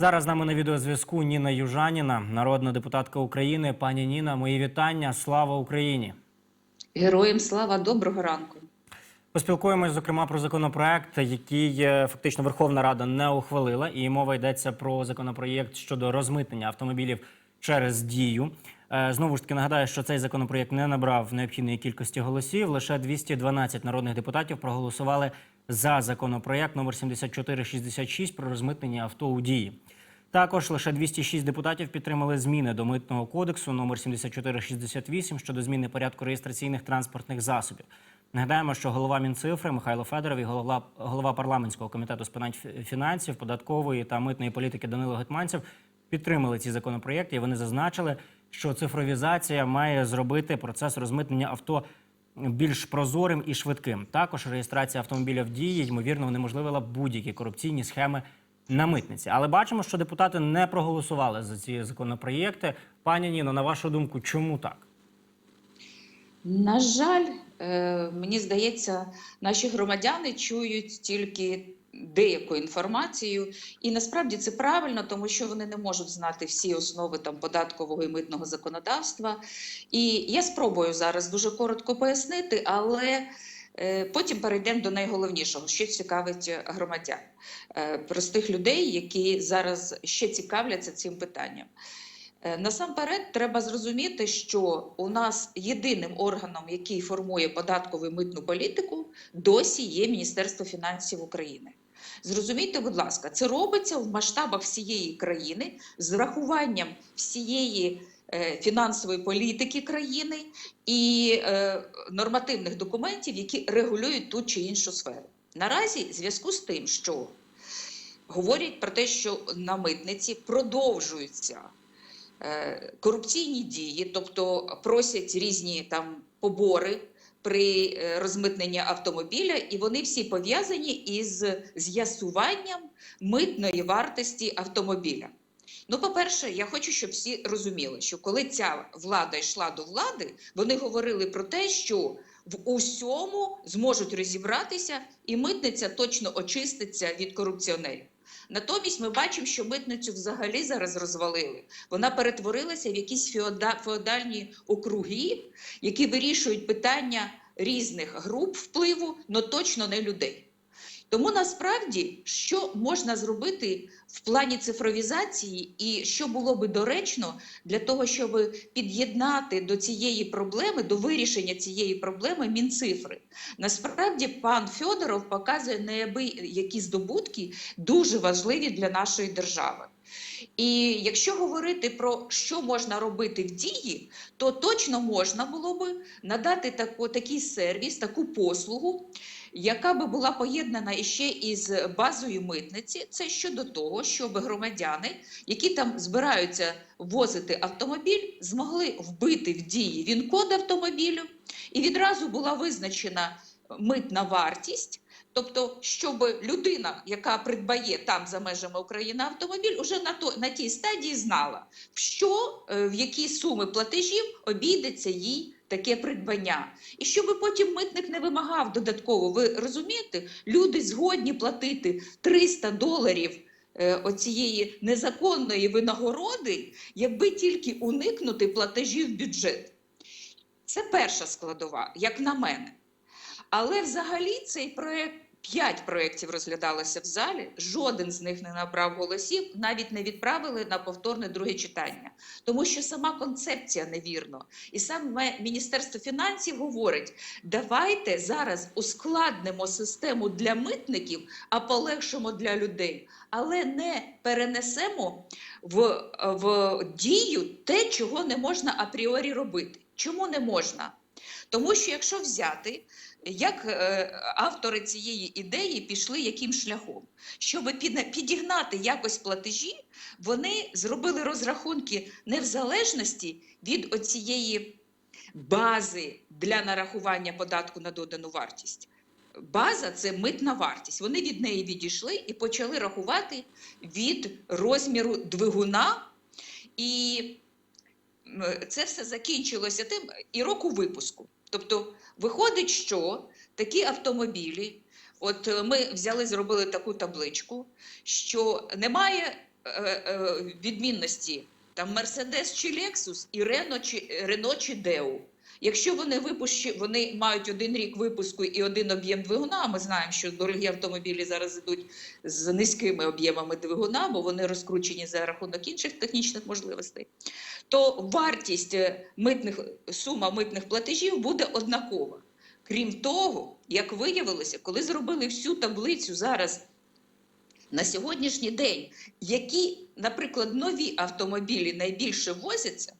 Зараз з нами на відеозв'язку Ніна Южаніна, народна депутатка України. Пані Ніна, мої вітання. Слава Україні! Героям слава, доброго ранку. Поспілкуємось, зокрема, про законопроект, який е, фактично Верховна Рада не ухвалила, і мова йдеться про законопроєкт щодо розмитнення автомобілів через дію. Е, Знову ж таки нагадаю, що цей законопроєкт не набрав необхідної кількості голосів. Лише 212 народних депутатів проголосували за законопроєкт номер 7466 про розмитнення авто у дії. Також лише 206 депутатів підтримали зміни до митного кодексу номер 7468 щодо зміни порядку реєстраційних транспортних засобів. Нагадаємо, що голова Мінцифри Михайло Федоров і голова, голова парламентського комітету з питань фінансів, податкової та митної політики Данило Гетманцев підтримали ці законопроєкти. І вони зазначили, що цифровізація має зробити процес розмитнення авто більш прозорим і швидким. Також реєстрація автомобіля в дії ймовірно унеможливила будь-які корупційні схеми на митниці. Але бачимо, що депутати не проголосували за ці законопроєкти. Пані Ніно, на вашу думку, чому так? На жаль, е, мені здається, наші громадяни чують тільки деяку інформацію, і насправді це правильно, тому що вони не можуть знати всі основи там податкового і митного законодавства. І я спробую зараз дуже коротко пояснити, але е, потім перейдемо до найголовнішого, що цікавить громадян, е, простих людей, які зараз ще цікавляться цим питанням. Е, Насамперед, треба зрозуміти, що у нас єдиним органом, який формує податкову і митну політику, досі є Міністерство фінансів України. Зрозумійте, будь ласка, це робиться в масштабах всієї країни з врахуванням всієї е, фінансової політики країни і е, нормативних документів, які регулюють ту чи іншу сферу. Наразі, в зв'язку з тим, що говорять про те, що на митниці продовжуються е, корупційні дії, тобто просять різні там побори при е, розмитненні автомобіля, і вони всі пов'язані із з'ясуванням митної вартості автомобіля. Ну, по-перше, я хочу, щоб всі розуміли, що коли ця влада йшла до влади, вони говорили про те, що в усьому зможуть розібратися, і митниця точно очиститься від корупціонерів. Натомість ми бачимо, що митницю взагалі зараз розвалили. Вона перетворилася в якісь феода- феодальні округи, які вирішують питання різних груп впливу, але точно не людей. Тому насправді, що можна зробити в плані цифровізації, і що було би доречно для того, щоб під'єднати до цієї проблеми, до вирішення цієї проблеми мінцифри. Насправді, пан Федоров показує неабиякі здобутки дуже важливі для нашої держави. І якщо говорити про що можна робити в дії, то точно можна було би надати таку, такий сервіс, таку послугу, яка би була поєднана іще із базою митниці. Це щодо того, щоб громадяни, які там збираються возити автомобіль, змогли вбити в дії він-код автомобілю, і відразу була визначена митна вартість. Тобто, щоб людина, яка придбає там за межами України автомобіль, уже на то на тій стадії знала, що е, в які суми платежів обійдеться їй таке придбання, і щоб потім митник не вимагав додатково. Ви розумієте, люди згодні платити 300 доларів. е, Оцієї незаконної винагороди, якби тільки уникнути платежів в бюджет. Це перша складова, як на мене. Але взагалі цей проект. П'ять проєктів розглядалося в залі, жоден з них не набрав голосів, навіть не відправили на повторне друге читання, тому що сама концепція невірна. І саме Міністерство фінансів говорить: давайте зараз ускладнимо систему для митників, а полегшимо для людей, але не перенесемо в, в дію те, чого не можна апріорі робити. Чому не можна? Тому що якщо взяти, як е, автори цієї ідеї пішли яким шляхом, щоб підігнати якось платежі, вони зробили розрахунки не в залежності від оцієї бази для нарахування податку на додану вартість. База це митна вартість. Вони від неї відійшли і почали рахувати від розміру двигуна. І це все закінчилося тим і року випуску. Тобто, виходить, що такі автомобілі, от е, ми взяли, зробили таку табличку, що немає е, е, відмінності там Мерседес чи Лексус і Рено чи Рено чи Деу. Якщо вони випущі, вони мають один рік випуску і один об'єм двигуна. Ми знаємо, що дорогі автомобілі зараз ідуть з низькими об'ємами двигуна, бо вони розкручені за рахунок інших технічних можливостей. То вартість е, митних сума митних платежів буде однакова. Крім того, як виявилося, коли зробили всю таблицю зараз на сьогоднішній день, які, наприклад, нові автомобілі найбільше возяться,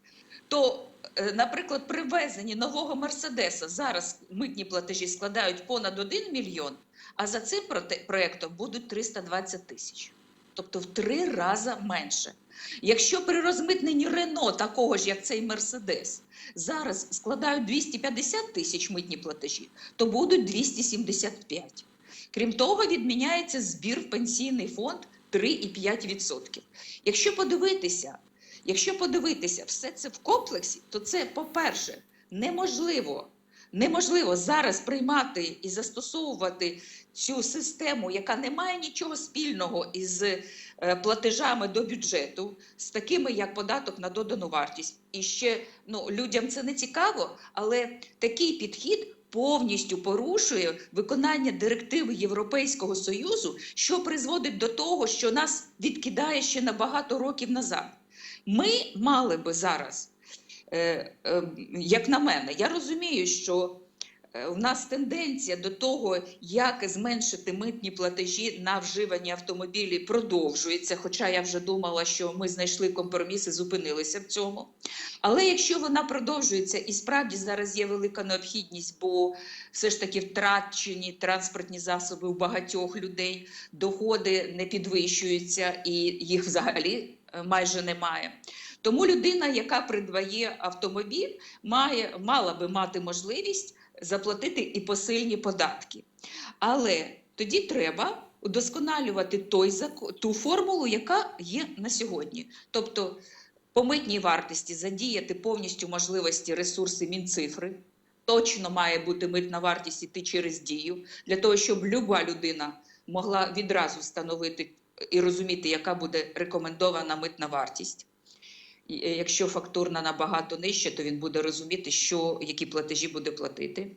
то, наприклад, при ввезенні нового Мерседеса зараз митні платежі складають понад 1 мільйон, а за цим проектом будуть 320 тисяч. Тобто в три рази менше. Якщо при розмитненні Рено, такого ж як цей Мерседес, зараз складають 250 тисяч митні платежі, то будуть 275. Крім того, відміняється збір в пенсійний фонд 3,5%. Якщо подивитися, якщо подивитися все це в комплексі, то це, по-перше, неможливо. Неможливо зараз приймати і застосовувати цю систему, яка не має нічого спільного із е, платежами до бюджету, з такими як податок на додану вартість. І ще ну, людям це не цікаво, але такий підхід повністю порушує виконання директиви Європейського Союзу, що призводить до того, що нас відкидає ще на багато років назад. Ми мали би зараз, е, е, як на мене, я розумію, що е, в нас тенденція до того, як зменшити митні платежі на вживані автомобілі, продовжується. Хоча я вже думала, що ми знайшли компроміс і зупинилися в цьому. Але якщо вона продовжується і справді зараз є велика необхідність, бо все ж таки втрачені транспортні засоби у багатьох людей, доходи не підвищуються і їх взагалі майже немає. Тому людина, яка придбає автомобіль, має, мала би мати можливість заплатити і посильні податки. Але тоді треба удосконалювати той ту формулу, яка є на сьогодні. Тобто по митній вартості задіяти повністю можливості ресурси Мінцифри. Точно має бути митна вартість іти через дію, для того, щоб люба людина могла відразу встановити і розуміти, яка буде рекомендована митна вартість. Е, Якщо фактурна набагато нижча, то він буде розуміти, що, які платежі буде платити.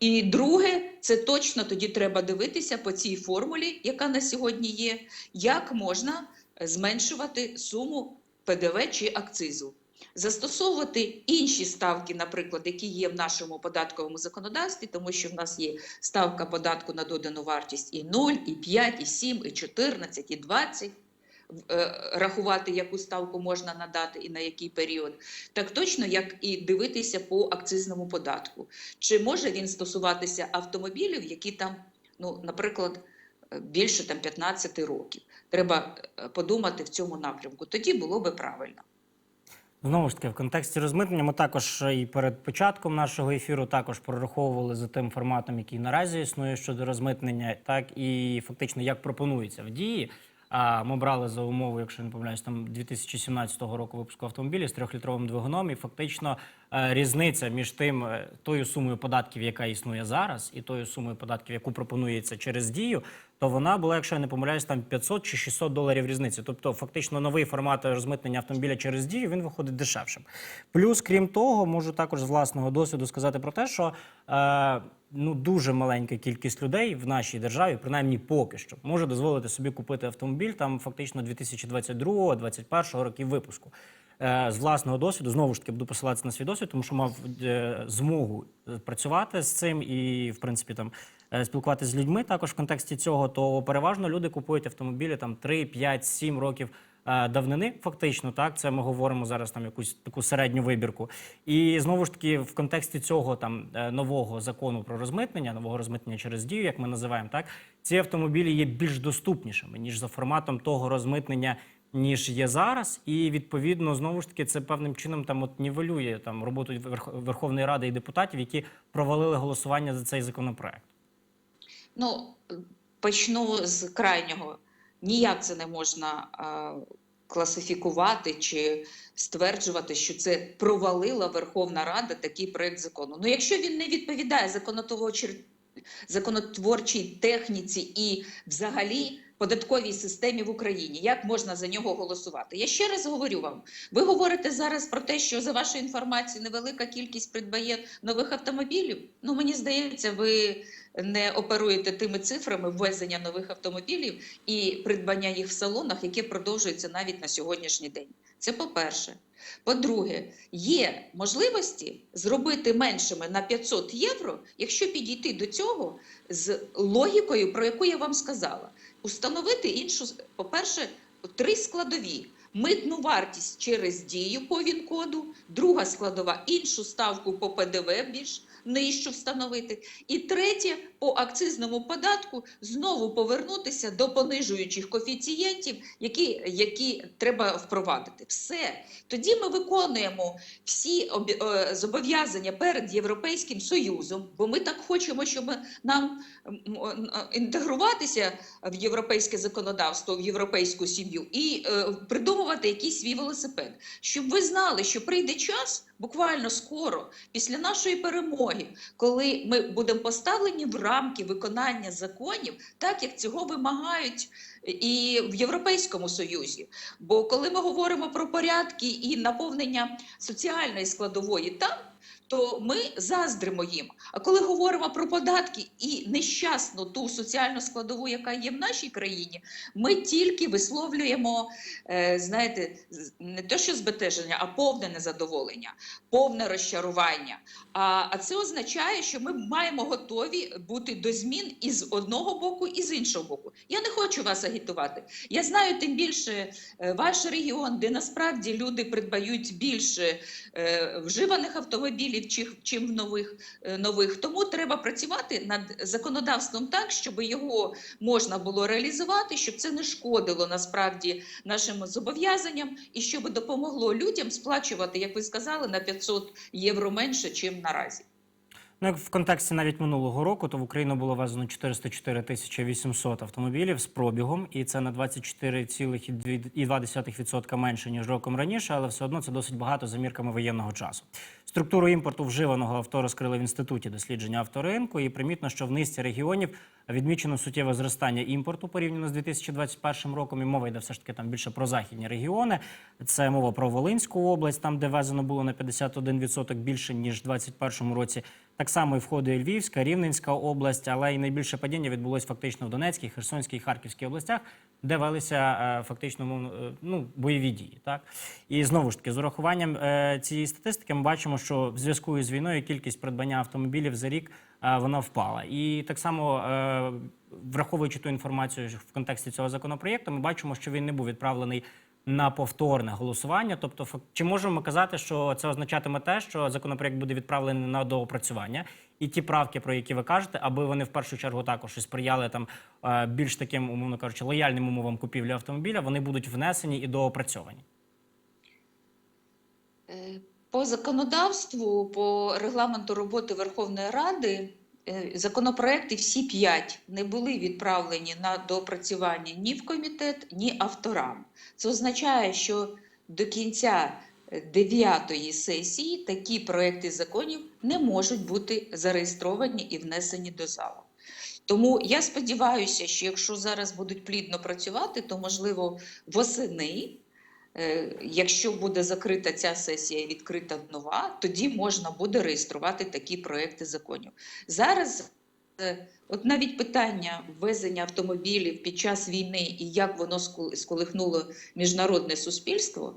І друге, це точно тоді треба дивитися по цій формулі, яка на сьогодні є, як можна е, зменшувати суму ПДВ чи акцизу. Застосовувати інші ставки, наприклад, які є в нашому податковому законодавстві, тому що в нас є ставка податку на додану вартість і 0, і 5, і 7, і 14, і 20. Е, Рахувати, яку ставку можна надати і на який період, так точно як і дивитися по акцизному податку. Чи може він стосуватися автомобілів, які там, ну, наприклад, е, більше там 15 років? Треба е, подумати в цьому напрямку. Тоді було би правильно. Знову ж таки, в контексті розмитнення ми також і перед початком нашого ефіру також прораховували за тим форматом, який наразі існує щодо розмитнення, так і фактично як пропонується в дії. А ми брали за умову, якщо не помиляюсь, там 2017 року випуску автомобілів з трьохлітровим двигуном, і фактично різниця між тим е, тою сумою податків, яка існує зараз, і тою сумою податків, яку пропонується через дію, то вона була, якщо я не помиляюсь, там 500 чи 600 доларів різниці. Тобто, фактично, новий формат розмитнення автомобіля через дію він виходить дешевшим. Плюс, крім того, можу також з власного досвіду сказати про те, що е, ну дуже маленька кількість людей в нашій державі, принаймні поки що, може дозволити собі купити автомобіль там фактично 2022-2021 років випуску. Е, З власного досвіду знову ж таки буду посилатися на свій досвід, тому що мав е, змогу е, працювати з цим і, в принципі, там спілкуватися з людьми також в контексті цього, то переважно люди купують автомобілі там 3, 5, 7 років давнини. Фактично, так це ми говоримо зараз там якусь таку середню вибірку. І знову ж таки, в контексті цього там нового закону про розмитнення, нового розмитнення через дію, як ми називаємо, так ці автомобілі є більш доступнішими ніж за форматом того розмитнення. Ніж є зараз, і відповідно знову ж таки це певним чином там от нівелює там роботу Верх- Верховної Ради і депутатів, які провалили голосування за цей законопроект. Ну, почну з крайнього. Ніяк це не можна а, класифікувати чи стверджувати, що це провалила Верховна Рада такий проект закону. Ну, якщо він не відповідає законотворчій техніці і взагалі податковій системі в Україні. Як можна за нього голосувати? Я ще раз говорю вам: ви говорите зараз про те, що за вашою інформацією невелика кількість придбає нових автомобілів. Ну мені здається, ви не оперуєте тими цифрами ввезення нових автомобілів і придбання їх в салонах, яке продовжується навіть на сьогоднішній день. Це по-перше. По-друге, є можливості зробити меншими на 500 євро, якщо підійти до цього з логікою, про яку я вам сказала. Установити іншу, по-перше, три складові. Митну вартість через дію по ВІН-коду, друга складова іншу ставку по ПДВ більш нижчу встановити. І третє, по акцизному податку знову повернутися до понижуючих коефіцієнтів, які, які треба впровадити. Все. Тоді ми виконуємо всі е, зобов'язання перед Європейським Союзом, бо ми так хочемо, щоб нам е, інтегруватися в європейське законодавство, в європейську сім'ю і е, придумувати якийсь свій велосипед. Щоб ви знали, що прийде час буквально скоро, після нашої перемоги, коли ми будемо поставлені в рамки виконання законів, так як цього вимагають і в Європейському Союзі. Бо коли ми говоримо про порядки і наповнення соціальної складової там. То ми заздримо їм. А коли говоримо про податки і нещасну ту соціальну складову, яка є в нашій країні, ми тільки висловлюємо, е, знаєте, не те, що збентеження, а повне незадоволення, повне розчарування. А, це означає, що ми маємо готові бути до змін і з одного боку, і з іншого боку. Я не хочу вас агітувати. Я знаю тим більше е, ваш регіон, де насправді люди придбають більше е, вживаних автомобілів, чи- чим в нових, е, нових. Тому треба працювати над законодавством так, щоб його можна було реалізувати, щоб це не шкодило насправді нашим зобов'язанням і щоб допомогло людям сплачувати, як ви сказали, на 500 євро менше, чим наразі. Ну, як в контексті навіть минулого року, то в Україну було ввезено 404 тисячі 800 автомобілів з пробігом, і це на 24,2% менше ніж роком раніше, але все одно це досить багато за мірками воєнного часу. Структуру імпорту вживаного авто розкрили в інституті дослідження авторинку, і примітно, що в низці регіонів відмічено суттєве зростання імпорту порівняно з 2021 роком. І мова йде все ж таки там більше про західні регіони. Це мова про Волинську область, там де везено було на 51% більше ніж в 2021 році. Так само і входить Львівська, Рівненська область, але і найбільше падіння відбулось фактично в Донецькій, Херсонській і Харківській областях, де велися е, фактично е, ну, бойові дії. Так? І знову ж таки, з урахуванням е, цієї статистики, ми бачимо, що в зв'язку із війною кількість придбання автомобілів за рік е, вона впала. І так само, е, враховуючи ту інформацію в контексті цього законопроєкту, ми бачимо, що він не був відправлений на повторне голосування. Тобто, чи можемо ми казати, що це означатиме те, що законопроект буде відправлений на доопрацювання, і ті правки, про які ви кажете, аби вони в першу чергу також і сприяли там е, більш таким, умовно кажучи, лояльним умовам купівлі автомобіля, вони будуть внесені і доопрацьовані. По законодавству, по регламенту роботи Верховної Ради, е, законопроекти всі п'ять не були відправлені на доопрацювання ні в комітет, ні авторам. Це означає, що до кінця е, дев'ятої сесії такі проекти законів не можуть бути зареєстровані і внесені до залу. Тому я сподіваюся, що якщо зараз будуть плідно працювати, то можливо восени Якщо буде закрита ця сесія і відкрита нова, тоді можна буде реєструвати такі проекти законів. Зараз е, от навіть питання ввезення автомобілів під час війни і як воно сколихнуло міжнародне суспільство.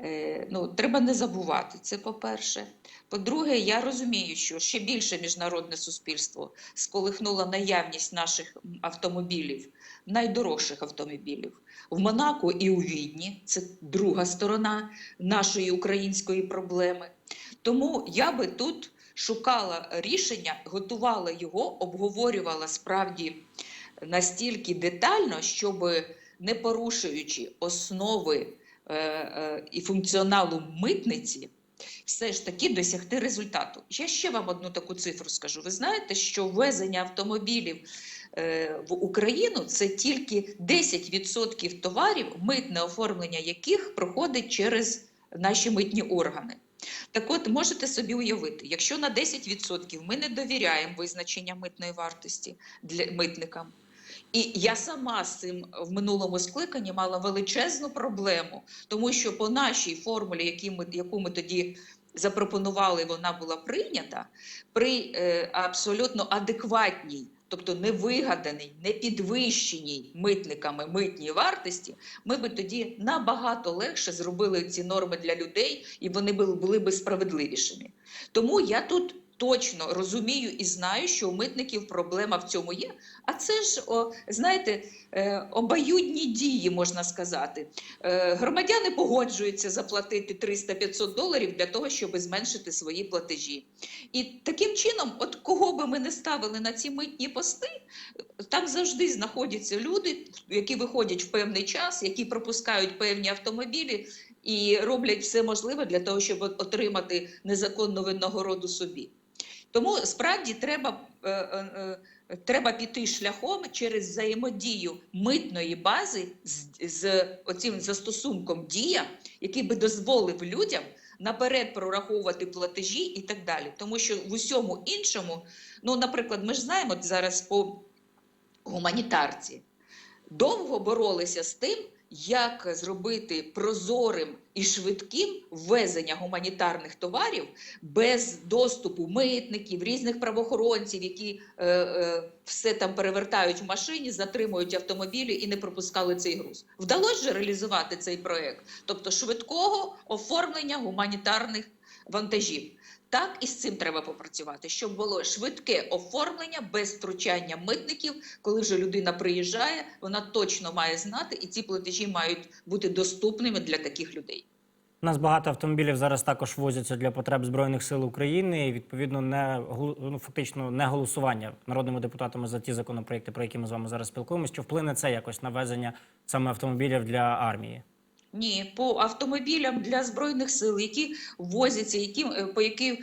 е, Ну, треба не забувати це, по-перше. По-друге, я розумію, що ще більше міжнародне суспільство сколихнуло наявність наших автомобілів, найдорожчих автомобілів в Монако і у Відні. Це друга сторона нашої української проблеми. Тому я би тут шукала рішення, готувала його, обговорювала справді настільки детально, щоб не порушуючи основи е, е, і функціоналу митниці, все ж таки досягти результату. Я ще вам одну таку цифру скажу. Ви знаєте, що ввезення автомобілів в Україну це тільки 10% товарів, митне оформлення яких проходить через наші митні органи. Так от можете собі уявити, якщо на 10% ми не довіряємо визначення митної вартості для митникам, І я сама з цим в минулому скликанні мала величезну проблему, тому що по нашій формулі, які ми, яку ми тоді запропонували, вона була прийнята при е, абсолютно адекватній, тобто не вигаданий, не підвищеній митниками митній вартості, ми би тоді набагато легше зробили ці норми для людей, і вони були, би справедливішими. Тому я тут. Точно розумію і знаю, що у митників проблема в цьому є. А це ж, о, знаєте, е, обоюдні дії, можна сказати. Е, громадяни погоджуються заплатити 300-500 доларів для того, щоб зменшити свої платежі. І таким чином, от кого би ми не ставили на ці митні пости, там завжди знаходяться люди, які виходять в певний час, які пропускають певні автомобілі і роблять все можливе для того, щоб отримати незаконну винагороду собі. Тому справді треба, е, е, е, треба піти шляхом через взаємодію митної бази з, з оцим застосунком дія, який би дозволив людям наперед прораховувати платежі і так далі. Тому що в усьому іншому, ну, наприклад, ми ж знаємо зараз по гуманітарці, довго боролися з тим, як зробити прозорим і швидким ввезення гуманітарних товарів без доступу митників, різних правоохоронців, які е, е, все там перевертають в машині, затримують автомобілі і не пропускали цей груз. Вдалося же реалізувати цей проект, тобто швидкого оформлення гуманітарних вантажів. Так і з цим треба попрацювати, щоб було швидке оформлення без втручання митників. Коли вже людина приїжджає, вона точно має знати, і ці платежі мають бути доступними для таких людей. У нас багато автомобілів зараз також возяться для потреб збройних сил України. І відповідно не ну, фактично не голосування народними депутатами за ті законопроекти, про які ми з вами зараз спілкуємося. Чи вплине це якось на везення саме автомобілів для армії? Ні, по автомобілям для збройних сил, які возяться, які е, по яким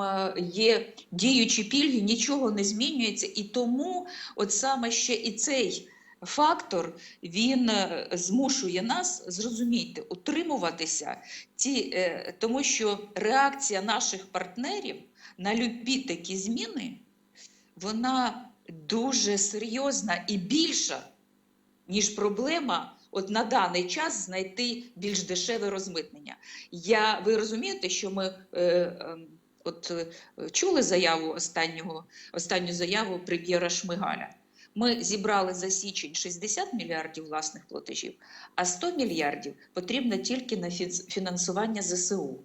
е, є діючі пільги, нічого не змінюється, і тому, от саме ще і цей фактор він е, змушує нас зрозуміти, утримуватися, ці, тому що реакція наших партнерів на любі такі зміни, вона дуже серйозна і більша, ніж проблема от на даний час знайти більш дешеве розмитнення. Я, ви розумієте, що ми е, е, от, е, чули заяву останнього, останню заяву прем'єра Шмигаля. Ми зібрали за січень 60 мільярдів власних платежів, а 100 мільярдів потрібно тільки на фінансування ЗСУ.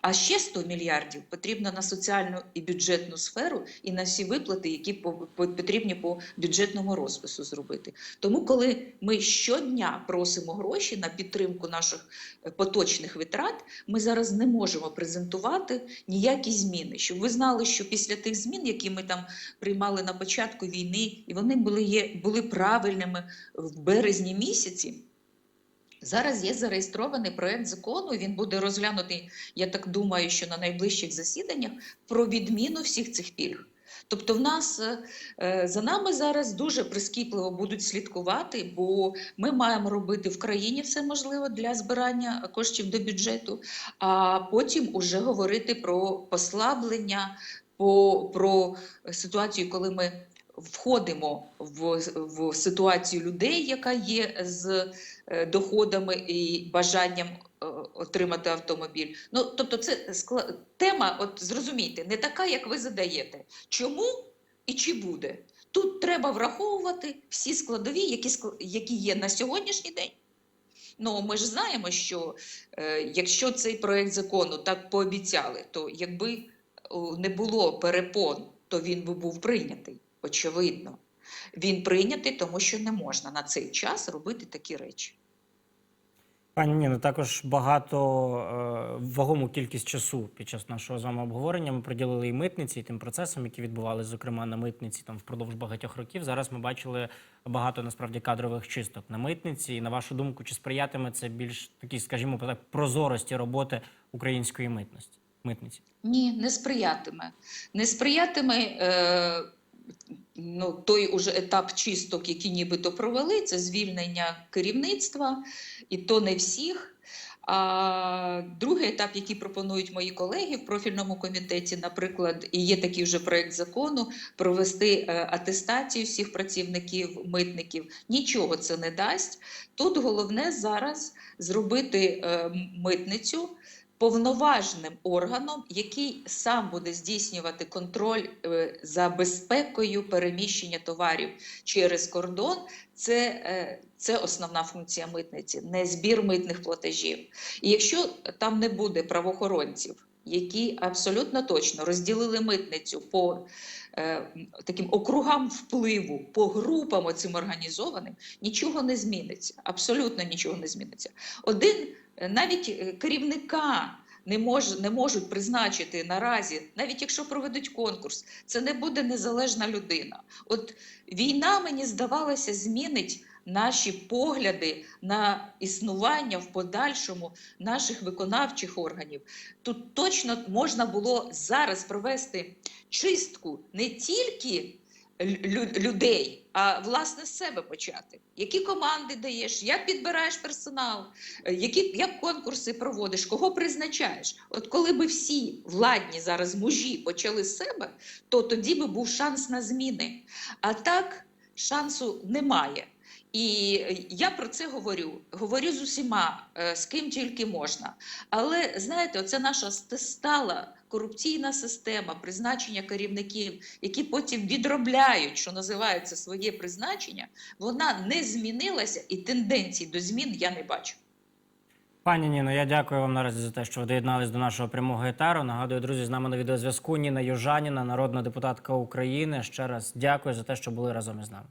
А ще 100 мільярдів потрібно на соціальну і бюджетну сферу і на всі виплати, які по- по- потрібні по бюджетному розпису зробити. Тому, коли ми щодня просимо гроші на підтримку наших е, поточних витрат, ми зараз не можемо презентувати ніякі зміни. Щоб ви знали, що після тих змін, які ми там приймали на початку війни, і вони були, є, були правильними в березні місяці. Зараз є зареєстрований проект закону. Він буде розглянутий, я так думаю, що на найближчих засіданнях про відміну всіх цих пільг. Тобто, в нас е, за нами зараз дуже прискіпливо будуть слідкувати, бо ми маємо робити в країні все можливе для збирання коштів до бюджету, а потім уже говорити про послаблення, по, про ситуацію, коли ми входимо в, в ситуацію людей, яка є з доходами і бажанням е, отримати автомобіль. Ну, тобто, це скла- тема, от зрозумійте, не така, як ви задаєте. Чому і чи буде? Тут треба враховувати всі складові, які, які є на сьогоднішній день. Ну, ми ж знаємо, що е, якщо цей проект закону так пообіцяли, то якби не було перепон, то він би був прийнятий, очевидно. Він прийнятий, тому що не можна на цей час робити такі речі. Пані Ніно, також багато е, вагому кількість часу під час нашого з вами обговорення ми приділили і митниці, і тим процесам, які відбувалися, зокрема на митниці там впродовж багатьох років. Зараз ми бачили багато насправді кадрових чисток на митниці. І на вашу думку, чи сприятиме це більш такій, скажімо, так, прозорості роботи української митності митниці? Ні, не сприятиме. Не сприятиме е, ну, той уже етап чисток, які нібито провели, це звільнення керівництва, і то не всіх. А другий етап, який пропонують мої колеги в профільному комітеті, наприклад, і є такий вже проект закону провести е, атестацію всіх працівників митників. Нічого це не дасть. Тут головне зараз зробити е, митницю повноважним органом, який сам буде здійснювати контроль е, за безпекою переміщення товарів через кордон. Це, е, це основна функція митниці, не збір митних платежів. І якщо там не буде правоохоронців, які абсолютно точно розділили митницю по е, таким округам впливу, по групам оцим організованим, нічого не зміниться. Абсолютно нічого не зміниться. Один навіть е, керівника не, мож, не можуть призначити наразі, навіть якщо проведуть конкурс, це не буде незалежна людина. От війна, мені здавалося, змінить наші погляди на існування в подальшому наших виконавчих органів. Тут точно можна було зараз провести чистку не тільки людей, а власне з себе почати. Які команди даєш, як підбираєш персонал, е, які як конкурси проводиш, кого призначаєш? От коли би всі владні зараз мужі почали з себе, то тоді би був шанс на зміни. А так шансу немає. І я про це говорю. Говорю з усіма, е, з ким тільки можна. Але знаєте, оця наша ст- стала корупційна система призначення керівників, які потім відробляють, що називається своє призначення, вона не змінилася, і тенденцій до змін я не бачу. Пані Ніно, я дякую вам наразі за те, що ви доєднались до нашого прямого етару. Нагадую, друзі, з нами на відеозв'язку Ніна Южаніна, народна депутатка України. Ще раз дякую за те, що були разом із нами.